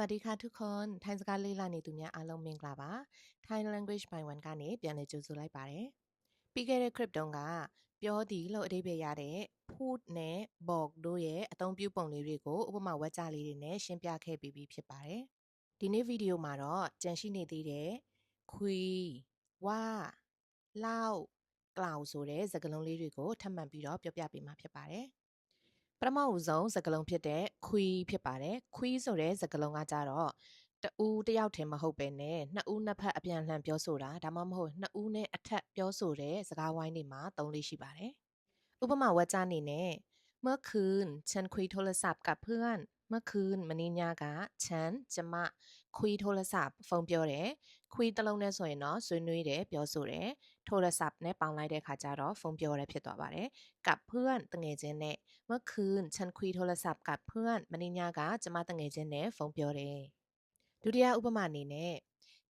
วัสดีค่ะทุกคนထိုင်းစကားလေးလာနေသူများအားလုံးမင်္ဂလာပါ Thai language by one ကနေပြန်လည်ကြိုဆိုလိုက်ပါတယ်ပြီးခဲ့တဲ့ clip တုန်းကပြောသည်လို့အဓိပ္ပာယ်ရတဲ့ put နဲ့ bog တို့ရဲ့အသုံးပြုပုံလေးတွေကိုဥပမာဝါကျလေးတွေနဲ့ရှင်းပြခဲ့ပြီးပြီဖြစ်ပါတယ်ဒီနေ့ဗီဒီယိုမှာတော့ကြန့်ရှိနေသေးတဲ့ခွီဝလောက်ကလောက်ဆိုတဲ့စကားလုံးလေးတွေကိုထပ်မံပြီးတော့ပြောပြပေးမှာဖြစ်ပါတယ် ပထမဦးဆုံးစကားလုံးဖြစ်တဲ့ခွီဖြစ်ပါတယ်ခွီဆိုတဲ့စကားလုံးကကြတော့တူတယောက်တည်းမဟုတ်ပဲနဲ့နှစ်ဦးနှစ်ဖက်အပြန်အလှန်ပြောဆိုတာဒါမှမဟုတ်နှစ်ဦးနဲ့အထက်ပြောဆိုတဲ့စကားဝိုင်းတွေမှာသုံးလေးရှိပါတယ်ဥပမာဝါကျအနေနဲ့เมื่อคืนฉันคุยโทรศัพท์กับเพื่อนเมื่อคืนမင်းညာကฉันကျမခွေးโ ခွီးထိုးလက်စဖုန်းပြောတယ်ခွီးတစ်လုံးနဲ့ဆိုရင်တော့ဆွေးနွေးတယ်ပြောဆိုတယ်ထိုးလက်စနဲ့ပေါင်လိုက်တဲ့ခါကျတော့ဖုန်းပြောရဖြစ်သွားပါတယ်ကပ်ဖွန့်တငယ်ချင်းနဲ့မခွန်းချန်ခွီးထိုးလက်စကပ်ဖွန့်မင်းညာကကျမတငယ်ချင်းနဲ့ဖုန်းပြောတယ်ဒုတိယဥပမာအနေနဲ့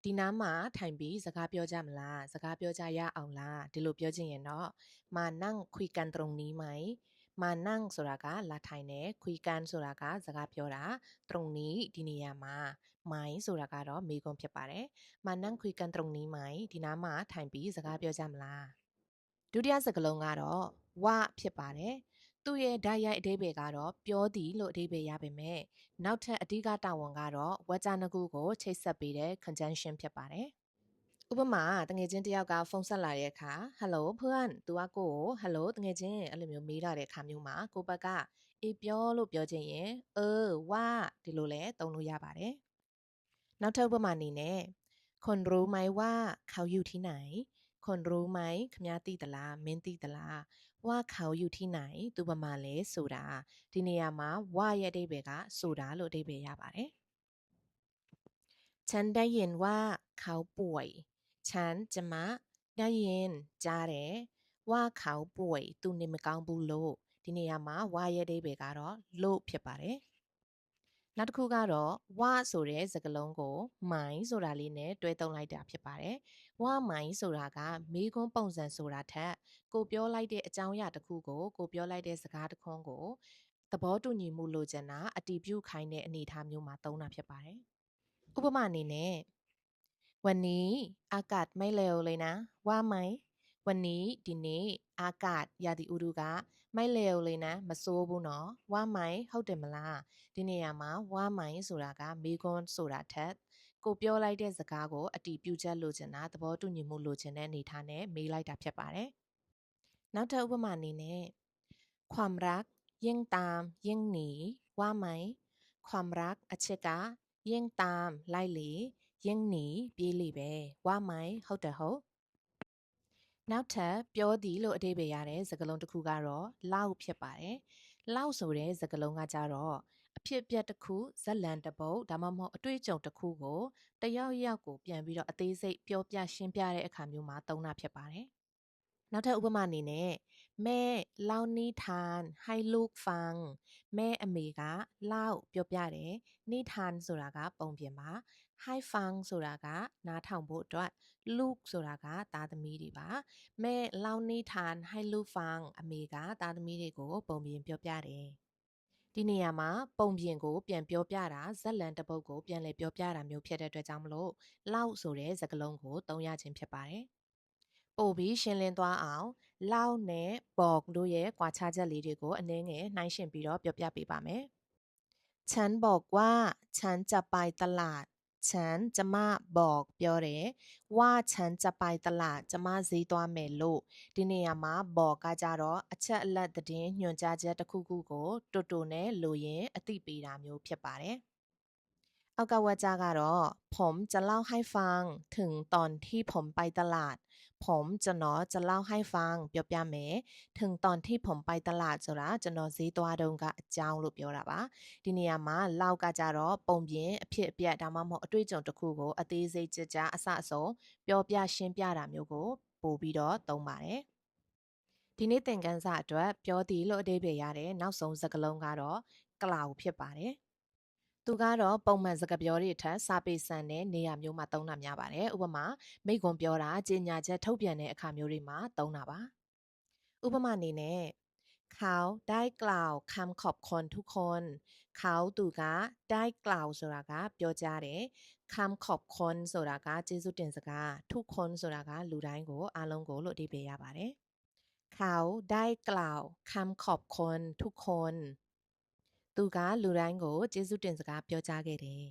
ဒီနားမှာထိုင်ပြီးစကားပြောကြမလားစကားပြောကြရအောင်လားဒီလိုပြောချင်ရင်တော့မာနန့်ခွီကန်တရုံနီးမိုင်မာနန့်ဆိုတာကလာထိုင်တယ်ခွီကန်ဆိုတာကစကားပြောတာတရုံနီးဒီနေရာမှာ မိုင်းဆိုတာကတော့မိကုံဖြစ်ပါတယ်။မနန်ခွေကန်တုံနီးမိုင်းဒီနားမှာထိုင်ပြီးစကားပြောကြမလား။ဒုတိယစကားလုံးကတော့ဝဖြစ်ပါတယ်။သူ့ရဲ့ဓာတ်ရိုက်အဓိပ္ပာယ်ကတော့ပြောသည်လို့အဓိပ္ပာယ်ရပေမဲ့နောက်ထပ်အဓိကတာဝန်ကတော့ဝါကျနကူကိုချိတ်ဆက်ပေးတဲ့ conjunction ဖြစ်ပါတယ်။ဥပမာတငယ်ချင်းတယောက်ကဖုန်းဆက်လာတဲ့အခါ hello ဖွန် तू ကကိုကို hello တငယ်ချင်းအဲ့လိုမျိုးမေးလာတဲ့အခါမျိုးမှာကိုဘက်ကအေးပြောလို့ပြောချင်ရင်အဝဒီလိုလဲတုံလို့ရပါတယ် နောက်ထပ်ဥပမာအနေနဲ့คนรู้ไหมว่าเขาอยู่ที่ไหน คนรู้ไหมခမသိသလားမင်းသိသလားว่าเขาอยู่ที่ไหนသူဘာမှလဲဆိုတာဒီနေရာမှာဝရဲ့အဓိပ္ပာယ်ကဆိုတာလို့အဓိပ္ပာယ်ရပါတယ်ฉันได้ยินว่าเขาป่วยฉันจะမได้ยินကြားတယ်ว่าเขาป่วยသူနေမကောင်းဘူးလို့ဒီနေရာမှာဝရဲ့အဓိပ္ပာယ်ကတော့လို့ဖြစ်ပါတယ် နောက်တစ်ခုကတော့ဝဆိုတဲ့စကားလုံးကိုမိုင်းဆိုတာလေးနဲ့တွဲသုံးလိုက်တာဖြစ်ပါတယ်။ဝမိုင်းဆိုတာကမေးခွန်းပုံစံဆိုတာထက်ကိုပြောလိုက်တဲ့အကြောင်းအရာတစ်ခုကိုကိုပြောလိုက်တဲ့စကားတစ်ခွန်းကိုသဘောတူညီမှုလိုချင်တာအတီးပြုခိုင်းတဲ့အနေအထားမျိုးမှာသုံးတာဖြစ်ပါတယ်။ဥပမာအနေနဲ့วันนี้อากาศไม่เลวเลยนะว่าไหมวันนี้ဒီနေ့อากาศရာသီဥတုက ไม่เลวเลยนะမဆိုးဘူးเนาะว่าไหมဟုတ်တယ်မလားဒီနေရာမှာဝါမိုင်းဆိုတာကမေကွန်းဆိုတာထက်ကိုပြောလိုက်တဲ့စကားကိုအတီးပြုချက်လိုချင်တာသဘောတူညီမှုလိုချင်တဲ့အနေထားနဲ့မေးလိုက်တာဖြစ်ပါတယ်။နောက်ထပ်ဥပမာအနေနဲ့ความรักยิ่งตามยิ่งหนีว่าไหมความรักအချစ်ကยิ่งตามလိုက်လေยิ่งหนีပြေးလေပဲว่าไหมဟုတ်တယ်ဟုတ် နောက်ထပ်ပြောသည်လို့အဓိပ္ပာယ်ရတဲ့စကားလုံးတစ်ခုကတော့လောက်ဖြစ်ပါတယ်။လောက်ဆိုတဲ့စကားလုံးကကြတော့အဖြစ်အပျက်တစ်ခုဇက်လန်တစ်ပုတ်ဒါမှမဟုတ်အတွေ့အကြုံတစ်ခုကိုတယောက်ယောက်ကိုပြန်ပြီးတော့အသေးစိတ်ပြောပြရှင်းပြတဲ့အခါမျိုးမှာသုံးတာဖြစ်ပါတယ်။ နောက်ထပ်ဥပမာအနေနဲ့မဲလောက်နီထန်ဟိုင်လုဖန်မဲအမေကလောက်ပြောပြတယ်နီထန်ဆိုတာကပုံပြင်ပါ high fun ဆိုတာကနားထောင်ဖို့အတွက် look ဆိုတာကသားသမီးတွေပါမဲလောင်နေထန် high look fun အမေကသားသမီးတွေကို ပုံပြင်ပြောပြတယ်ဒီနေရာမှာပုံပြင်ကို ပြန်ပြောပြတာဇက်လန်တပုတ်ကိုပြန်လည်ပြောပြတာမျိုးဖြစ်တဲ့အတွက်ကြောင့်မလို့လောက်ဆိုတဲ့စကားလုံးကိုသုံးရခြင်းဖြစ်ပါတယ် အိုဘီရှင်းလင်းသွားအောင်လောက်နဲ့ဘော့တို့ရဲ့ကွာခြားချက်လေးတွေကိုအနည်းငယ်နှိုင်းယှဉ်ပြီးတော့ပြောပြပေးပါမယ်။ချန်ဘော့ကွာချန်ကြပိုင်တလာดချန်ကျမဘော့ပြောတယ်။ဝါချန်ကြပိုင်တလာดကျမဈေးသွားမယ်လို့ဒီနေရာမှာဘော့ကကြတော့အချက်အလက်သတင်းညွှန်ကြားချက်တစ်ခုခုကိုတူတူနဲ့လိုရင်းအသိပေးတာမျိုးဖြစ်ပါတယ်။ အောက်ကဝါကြကတော့ผมจะเล่าให้ฟังถึงตอนที่ผมไปตลาดผมจะเนาะจะเล่าให้ฟังပြောပြမယ်ถึงตอนที่ผมไปตลาดဆိုတာကျွန်တော်ဈေးသွားတုန်းကအကြောင်းလို့ပြောတာပါဒီနေရာမှာလောက်ကကြတော့ပုံပြင်အဖြစ်အပျက်ဒါမှမဟုတ်အတွေ့အကြုံတစ်ခုကိုအသေးစိတ်ကြကြအဆအဆုံးပြောပြရှင်းပြတာမျိုးကိုပို့ပြီးတော့သုံးပါတယ်ဒီနေ့သင်ခန်းစာအတွက်ပြောသည်လို့အဓိပ္ပာယ်ရတဲ့နောက်ဆုံးစကားလုံးကတော့ကလောက်ဖြစ်ပါတယ် သူကတော့ပုံမှန်စကားပြောတွေထက်စာပေဆန်တဲ့နေရာမျိုးမှာသုံးတာများပါတယ်ဥပမာမိကွန်ပြောတာကြေညာချက်ထုတ်ပြန်တဲ့အခါမျိုးတွေမှာသုံးတာပါဥပမာအနေနဲ့เขาได้กล่าวคำขอบคุณทุกคน เขาသူကတိုက် cloud ဆိုတာကပြောကြားတယ်คำขอบคุณဆိုတာကကျေးဇူးတင်စကားทุกคนဆိုတာကလူတိုင်းကိုအားလုံးကိုလို့အဓိပ္ပာယ်ရပါတယ်เขาได้กล่าวคำขอบคุณทุกคน သူကလူတိုင်းကိုကျေးဇူးတင်စကားပြောကြားခဲ့တယ်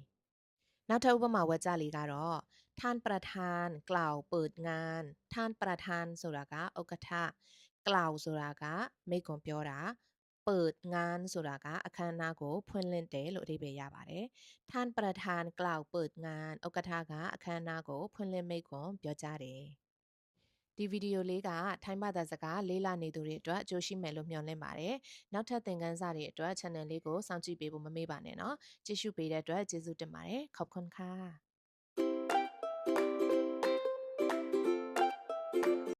နောက်ထပ်ဥပမာဝါကျလေးကတော့ท่านประธานกล่าวเปิดงานท่านประธานဆိုတာကဥက္ကဋ္ဌกล่าวဆိုတာကမိန့်ခွန်းပြောတာเปิดงานဆိုတာကအခမ်းအနားကိုဖွင့်လှစ်တယ်လို့အဓိပ္ပာယ်ရပါတယ်ท่านประธานกล่าวเปิดงานဥက္ကဋ္ဌကအခမ်းအနားကိုဖွင့်လှစ်မိန့်ခွန်းပြောကြားတယ် ဒီဗီဒီယိုလေးကထိုင်းဘာသာစကားလေးလာနေသူတွေအတွက်အကျိုးရှိမယ်လို့မျှော်လင့်ပါတယ်။နောက်ထပ်သင်ခန်းစာတွေအတွက် channel လေးကိုစောင့်ကြည့်ပေးဖို့မမေ့ပါနဲ့နော်။ကြည့်ရှုပေးတဲ့အတွက်ကျေးဇူးတင်ပါတယ်။ခေါပခွန်ခါ